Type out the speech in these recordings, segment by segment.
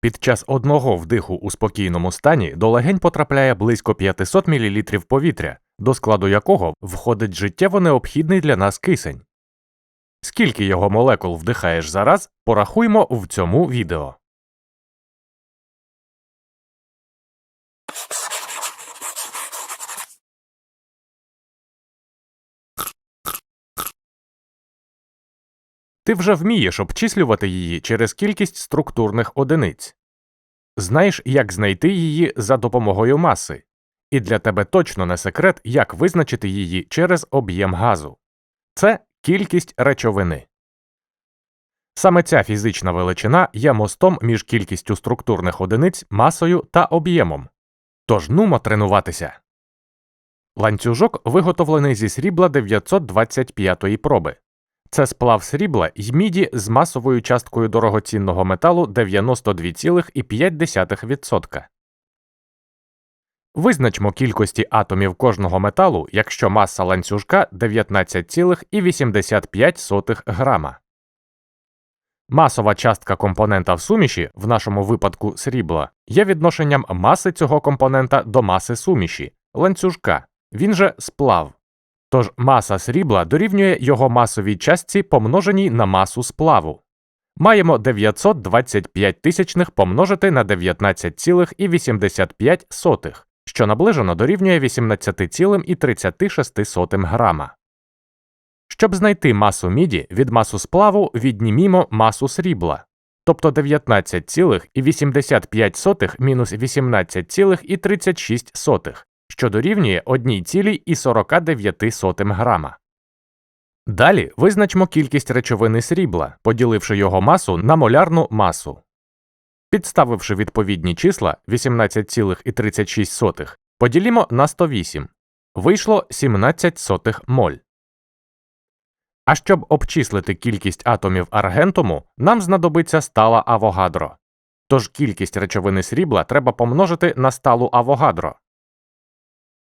Під час одного вдиху у спокійному стані до легень потрапляє близько 500 мл повітря, до складу якого входить життєво необхідний для нас кисень. Скільки його молекул вдихаєш зараз, порахуймо в цьому відео. Ти вже вмієш обчислювати її через кількість структурних одиниць. Знаєш, як знайти її за допомогою маси, і для тебе точно не секрет, як визначити її через об'єм газу це кількість речовини. Саме ця фізична величина є мостом між кількістю структурних одиниць, масою та об'ємом. Тож нумо тренуватися. Ланцюжок виготовлений зі срібла 925-ї проби. Це сплав срібла й міді з масовою часткою дорогоцінного металу 92,5%. Визначмо кількості атомів кожного металу, якщо маса ланцюжка 19,85 грама. Масова частка компонента в суміші, в нашому випадку срібла, є відношенням маси цього компонента до маси суміші, ланцюжка, він же сплав. Тож маса срібла дорівнює його масовій частці помноженій на масу сплаву. Маємо 925 тисячних помножити на 19,85, що наближено дорівнює 18,36 грама. Щоб знайти масу міді від масу сплаву віднімімо масу срібла, тобто 19,85 мінус 18,36, що дорівнює 1,49 грама. Далі визначмо кількість речовини срібла, поділивши його масу на молярну масу. Підставивши відповідні числа 18,36, поділімо на 108. Вийшло 17 сотих моль. А щоб обчислити кількість атомів аргентуму, нам знадобиться стала авогадро. Тож кількість речовини срібла треба помножити на сталу авогадро.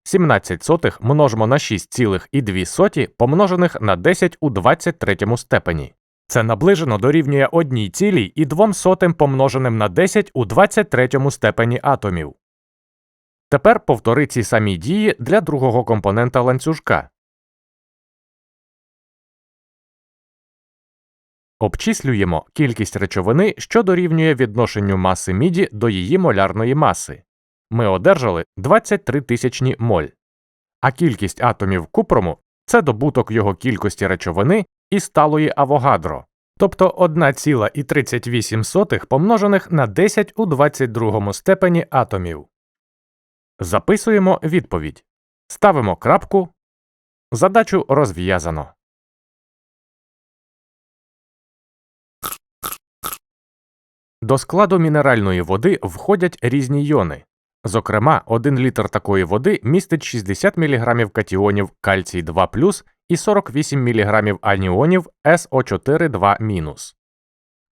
17 сотих множимо на 6,2 помножених на 10 у 23 степені. Це наближено дорівнює 1,2 помноженим на 10 у 23 степені атомів. Тепер повтори ці самі дії для другого компонента ланцюжка. Обчислюємо кількість речовини, що дорівнює відношенню маси міді до її молярної маси. Ми одержали 23 тисячні моль. А кількість атомів купрому це добуток його кількості речовини і сталої авогадро, тобто 1,38 помножених на 10 у 22 степені атомів. Записуємо відповідь. Ставимо крапку. Задачу розв'язано. До складу мінеральної води входять різні йони. Зокрема, 1 літр такої води містить 60 мг катіонів кальцій 2 і 48 мг аніонів СО4 2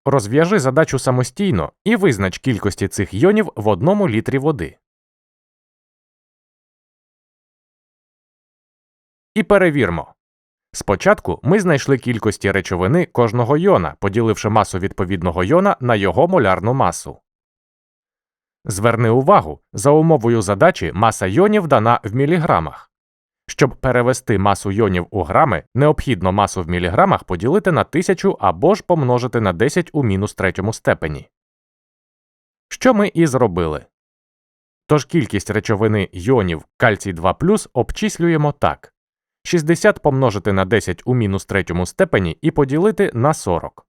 Розв'яжи задачу самостійно і визнач кількості цих йонів в одному літрі води. І перевірмо. Спочатку ми знайшли кількості речовини кожного йона, поділивши масу відповідного йона на його молярну масу. Зверни увагу, за умовою задачі маса йонів дана в міліграмах. Щоб перевести масу йонів у грами, необхідно масу в міліграмах поділити на 1000 або ж помножити на 10 у мінус третьому степені. Що ми і зробили. Тож кількість речовини йонів кальцій 2 обчислюємо так 60 помножити на 10 у мінус третьому степені і поділити на 40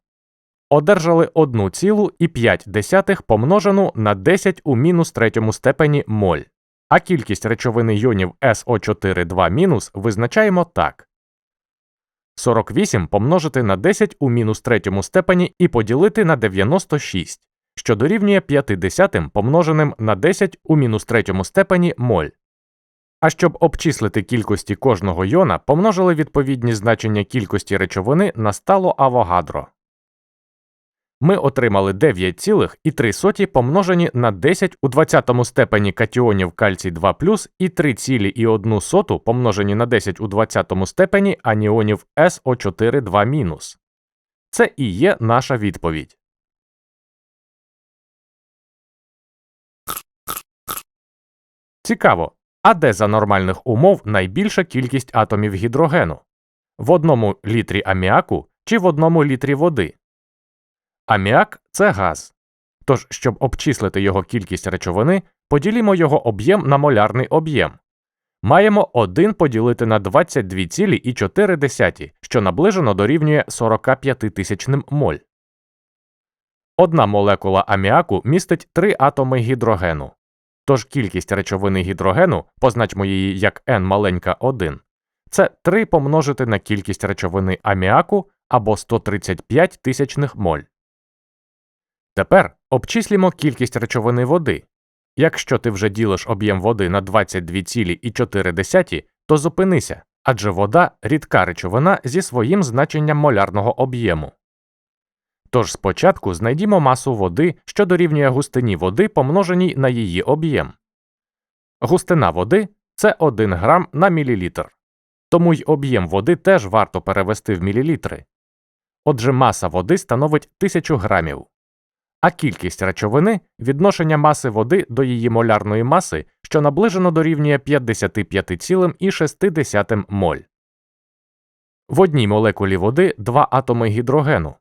одержали 1,5 помножену на 10 у мінус третьому степені моль. А кількість речовини йонів СО4 2 визначаємо так. 48 помножити на 10 у мінус третьому степені і поділити на 96, що дорівнює 50 помноженим на 10 у мінус третьому степені моль. А щоб обчислити кількості кожного йона, помножили відповідні значення кількості речовини на стало авогадро ми отримали 9,3 помножені на 10 у 20 степені катіонів кальцій 2 і 3,1 помножені на 10 у 20 степені аніонів СО4 2 Це і є наша відповідь. Цікаво. А де за нормальних умов найбільша кількість атомів гідрогену? В одному літрі аміаку чи в одному літрі води? Аміак це газ. Тож, щоб обчислити його кількість речовини, поділімо його об'єм на молярний об'єм. Маємо 1 поділити на 22,4, що наближено дорівнює 45 тисячним моль. Одна молекула аміаку містить 3 атоми гідрогену. Тож кількість речовини гідрогену, позначмо її як n маленька 1, це 3 помножити на кількість речовини аміаку або 135 тисячних моль. Тепер обчислімо кількість речовини води. Якщо ти вже ділиш об'єм води на 22,4, то зупинися, адже вода рідка речовина зі своїм значенням молярного об'єму. Тож спочатку знайдімо масу води, що дорівнює густині води, помноженій на її об'єм. Густина води це 1 грам на мілілітр. Тому й об'єм води теж варто перевести в мілілітри. Отже, маса води становить 1000 грамів. А кількість речовини відношення маси води до її молярної маси, що наближено дорівнює 55,6 моль. В одній молекулі води два атоми гідрогену.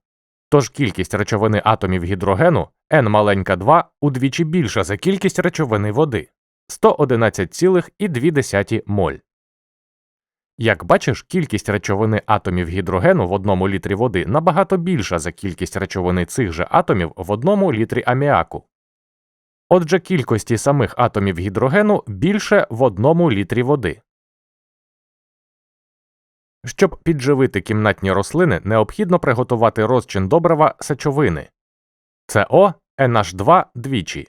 Тож кількість речовини атомів гідрогену n маленька 2 удвічі більша за кількість речовини води 111,2 моль. Як бачиш, кількість речовини атомів гідрогену в одному літрі води набагато більша за кількість речовини цих же атомів в одному літрі аміаку. Отже, кількості самих атомів гідрогену більше в одному літрі води. Щоб підживити кімнатні рослини, необхідно приготувати розчин добрива сечовини СО NH2 двічі.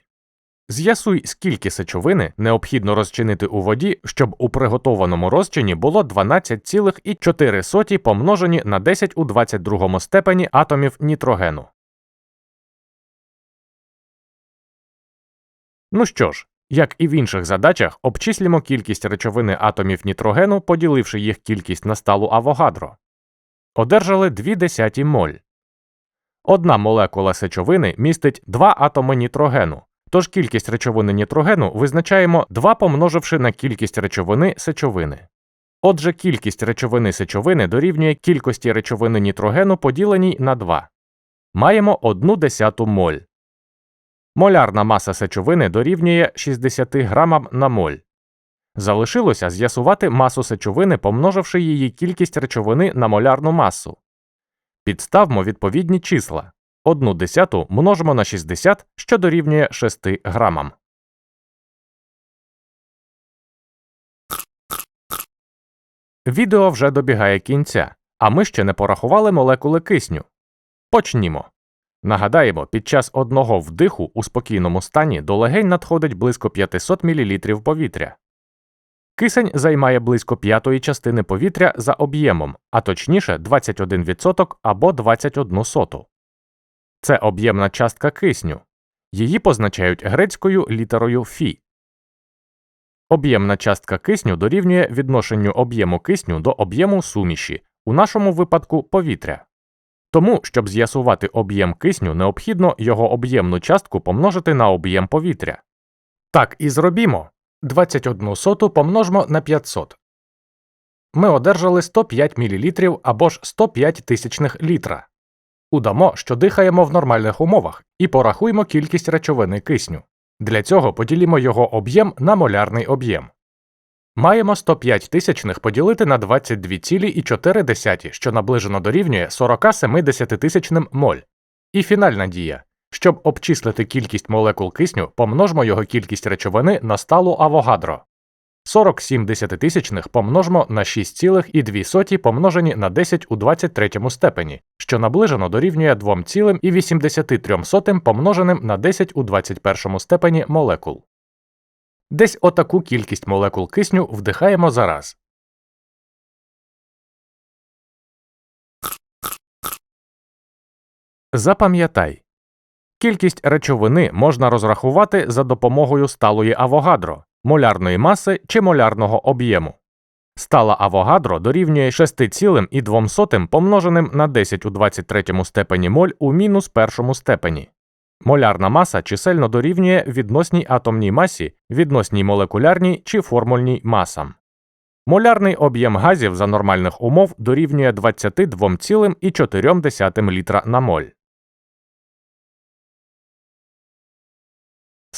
З'ясуй, скільки сечовини необхідно розчинити у воді, щоб у приготованому розчині було 12,4 помножені на 10 у 22 степені атомів нітрогену. Ну що ж, як і в інших задачах, обчислімо кількість речовини атомів нітрогену, поділивши їх кількість на сталу авогадро. Одержали 2 десяті моль. Одна молекула сечовини містить 2 атоми нітрогену. Тож кількість речовини нітрогену визначаємо 2 помноживши на кількість речовини сечовини. Отже, кількість речовини сечовини дорівнює кількості речовини нітрогену поділеній на 2. Маємо 1 десяту моль. Молярна маса сечовини дорівнює 60 грамам на моль. Залишилося з'ясувати масу сечовини, помноживши її кількість речовини на молярну масу. Підставмо відповідні числа. 1 десяту множимо на 60, що дорівнює 6 грамам. Відео вже добігає кінця, а ми ще не порахували молекули кисню. Почнімо. Нагадаємо, під час одного вдиху у спокійному стані до легень надходить близько 500 мл повітря. Кисень займає близько п'ятої частини повітря за об'ємом, а точніше 21% або 21 соту. Це об'ємна частка кисню. Її позначають грецькою літерою Фі. Об'ємна частка кисню дорівнює відношенню об'єму кисню до об'єму суміші, у нашому випадку повітря. Тому, щоб з'ясувати об'єм кисню, необхідно його об'ємну частку помножити на об'єм повітря. Так і зробімо. 21 соту помножимо на 500. Ми одержали 105 мл або ж 105 тисячних літра. Удамо, що дихаємо в нормальних умовах, і порахуємо кількість речовини кисню. Для цього поділімо його об'єм на молярний об'єм. Маємо 105 тисячних поділити на 22,4, що наближено дорівнює 40 тисячним моль. І фінальна дія. Щоб обчислити кількість молекул кисню, помножмо його кількість речовини на сталу авогадро. 47 десятитисячних помножмо на 6,2 помножені на 10 у 23 степені, що наближено дорівнює 2,83 помноженим на 10 у 21 степені молекул. Десь отаку кількість молекул кисню вдихаємо зараз. Запам'ятай кількість речовини можна розрахувати за допомогою сталої авогадро молярної маси чи молярного об'єму. Стала авогадро дорівнює 6,2 помноженим на 10 у 23 степені моль у мінус першому степені. Молярна маса чисельно дорівнює відносній атомній масі, відносній молекулярній чи формульній масам. Молярний об'єм газів за нормальних умов дорівнює 22,4 літра на моль.